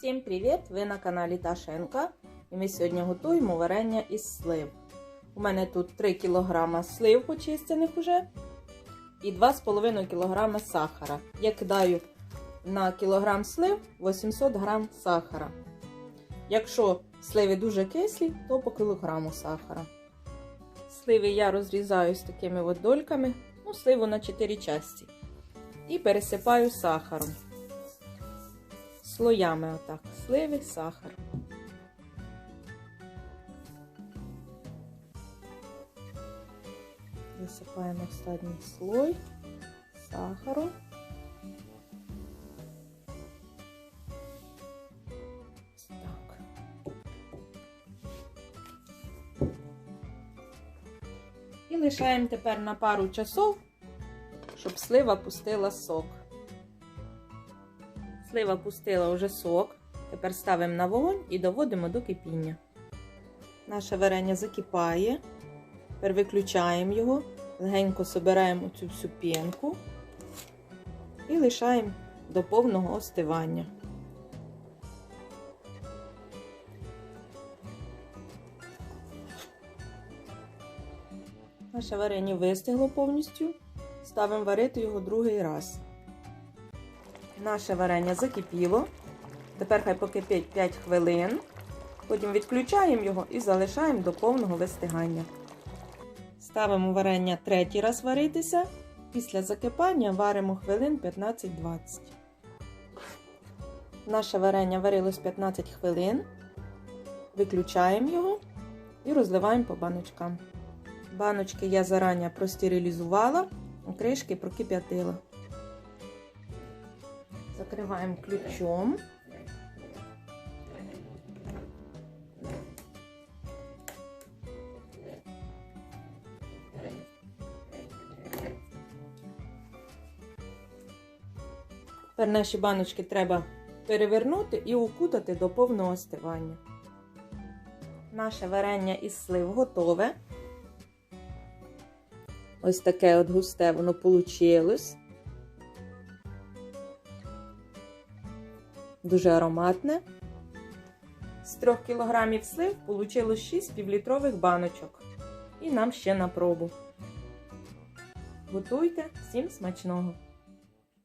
Всім привіт! Ви на каналі Ташенка. І ми сьогодні готуємо варення із слив. У мене тут 3 кг слив почистених уже і 2,5 кг сахара. Я кидаю на кілограм слив 800 г сахара. Якщо сливи дуже кислі, то по кілограму сахара. Сливи я розрізаю з такими от дольками, ну, сливу на 4 часті. І пересипаю сахаром слоями отак. Сливи, сахар. Висипаємо останній слой сахару. І лишаємо тепер на пару часов, щоб слива пустила сок. Слива пустила вже сок. Тепер ставимо на вогонь і доводимо до кипіння. Наше варення закипає. Тепер виключаємо його, легенько собираємо цю всю пінку і лишаємо до повного остивання. Наше варення вистигло повністю. Ставимо варити його другий раз. Наше варення закипіло. Тепер хай покипить 5 хвилин. Потім відключаємо його і залишаємо до повного вистигання. Ставимо варення третій раз варитися. Після закипання варимо хвилин 15-20. Наше варення варилось 15 хвилин. Виключаємо його і розливаємо по баночкам. Баночки я зарані простерилізувала, кришки прокип'ятила. Закриваємо ключом. Тепер наші баночки треба перевернути і укутати до повного остивання. Наше варення із слив готове. Ось таке от густе воно вийшло. Дуже ароматне. З 3 кг слив вийшло 6 півлітрових баночок. І нам ще на пробу. Готуйте всім смачного!